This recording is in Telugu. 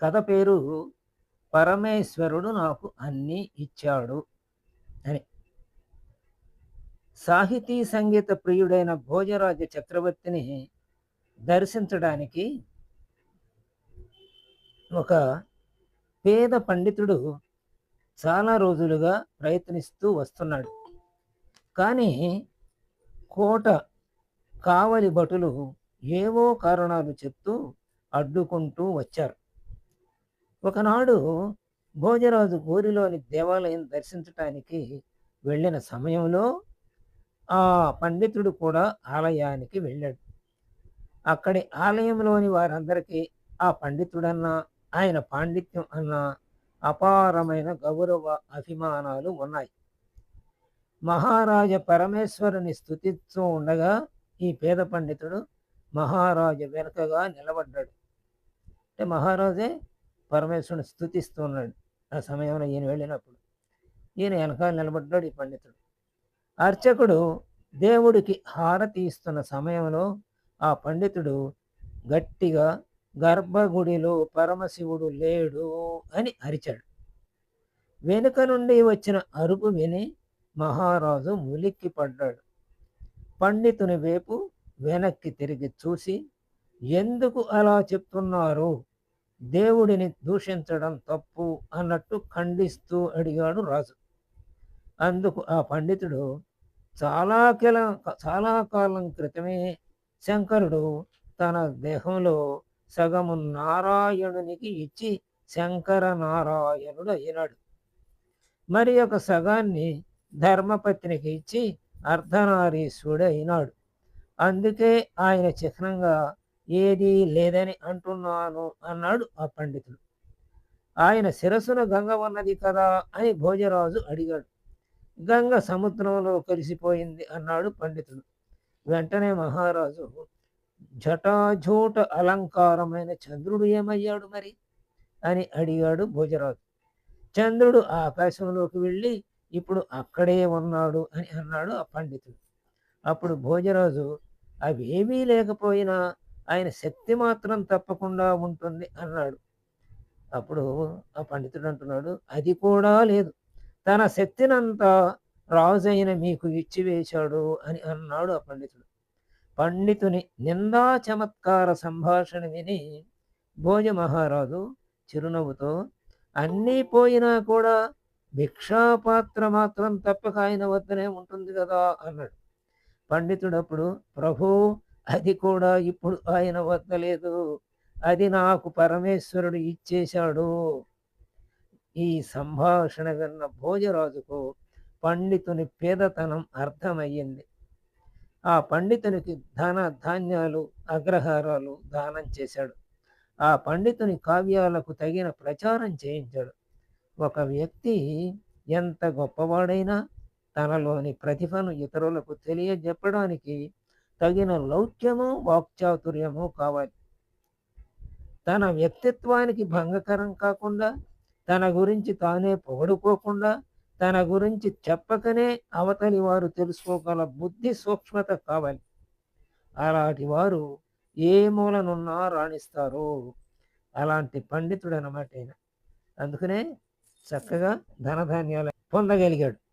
కథ పేరు పరమేశ్వరుడు నాకు అన్నీ ఇచ్చాడు అని. సాహితీ సంగీత ప్రియుడైన భోజరాజ చక్రవర్తిని దర్శించడానికి ఒక పేద పండితుడు చాలా రోజులుగా ప్రయత్నిస్తూ వస్తున్నాడు. కానీ కోట కావలి భటులు ఏవో కారణాలు చెప్తూ అడ్డుకుంటూ వచ్చారు. ఒకనాడు భోజరాజు ఊరిలోని దేవాలయం దర్శించటానికి వెళ్ళిన సమయంలో ఆ పండితుడు కూడా ఆలయానికి వెళ్ళాడు. అక్కడి ఆలయంలోని వారందరికీ ఆ పండితుడన్నా ఆయన పాండిత్యం అన్న అపారమైన గౌరవ అభిమానాలు ఉన్నాయి. మహారాజ పరమేశ్వరుని స్థుతిస్తూ ఉండగా ఈ పేద పండితుడు మహారాజు వెనుకగా నిలబడ్డాడు. అంటే మహారాజే పరమేశ్వరుని స్థుతిస్తున్నాడు ఆ సమయంలో ఈయన వెళ్ళినప్పుడు ఈయన వెనకాల నిలబడ్డాడు ఈ పండితుడు. అర్చకుడు దేవుడికి హారతి ఇస్తున్న సమయంలో ఆ పండితుడు గట్టిగా గర్భగుడిలో పరమశివుడు లేడు అని అరిచాడు. వెనుక నుండి వచ్చిన అరుపు విని మహారాజు ములిక్కి పడ్డాడు. పండితుని వైపు వెనక్కి తిరిగి చూసి ఎందుకు అలా చెప్తున్నారు? దేవుడిని దూషించడం తప్పు అన్నట్టు ఖండిస్తూ అడిగాడు రాజు. అందుకు ఆ పండితుడు చాలా కిల చాలా కాలం క్రితమే శంకరుడు తన దేహంలో సగము నారాయణునికి ఇచ్చి శంకర నారాయణుడు అయినాడు మరి ఒక సగాన్ని ధర్మపత్నికి ఇచ్చి అర్ధనారీశ్వడు అయినాడు అందుకే ఆయన చిహ్నంగా ఏదీ లేదని అంటున్నాను అన్నాడు ఆ పండితుడు. ఆయన శిరస్సున గంగ ఉన్నది కదా అని భోజరాజు అడిగాడు. గంగ సముద్రంలో కలిసిపోయింది అన్నాడు పండితుడు. వెంటనే మహారాజు జటాజూట అలంకారమైన చంద్రుడు ఏమయ్యాడు మరి? అని అడిగాడు భోజరాజు. చంద్రుడు ఆకాశంలోకి వెళ్ళి ఇప్పుడు అక్కడే ఉన్నాడు అని అన్నాడు ఆ పండితుడు. అప్పుడు భోజరాజు అవేమీ లేకపోయినా ఆయన శక్తి మాత్రం తప్పకుండా ఉంటుంది అన్నాడు. అప్పుడు ఆ పండితుడు అంటున్నాడు అది కూడా లేదు. తన శక్తినంతా రాజైన మీకు ఇచ్చివేశాడు అని అన్నాడు ఆ పండితుడు. పండితుని నిందా చమత్కార సంభాషణ విని భోజ మహారాజు చిరునవ్వుతో అన్నీ పోయినా కూడా భిక్షాపాత్ర మాత్రం తప్పక ఆయన వద్దనే ఉంటుంది కదా అన్నాడు. పండితుడు అప్పుడు ప్రభు అది కూడా ఇప్పుడు ఆయన వద్ద లేదు అది నాకు పరమేశ్వరుడు ఇచ్చేశాడు. ఈ సంభాషణ విన్న భోజరాజుకు పండితుని పేదతనం అర్థమయ్యింది. ఆ పండితునికి ధన ధాన్యాలు అగ్రహారాలు దానం చేశాడు. ఆ పండితుని కావ్యాలకు తగిన ప్రచారం చేయించాడు. ఒక వ్యక్తి ఎంత గొప్పవాడైనా తనలోని ప్రతిభను ఇతరులకు తెలియజెప్పడానికి తగిన లౌక్యము వాక్చాతుర్యము కావాలి. తన వ్యక్తిత్వానికి భంగకరం కాకుండా తన గురించి తానే పొగడుకోకుండా తన గురించి చెప్పకనే అవతలి వారు తెలుసుకోగల బుద్ధి సూక్ష్మత కావాలి. అలాంటి వారు ఏ మూలనున్నా రాణిస్తారు. అలాంటి పండితుడు అన్నమాట ఆయన అందుకనే చక్కగా ధనధాన్యాలు పొందగలిగాడు.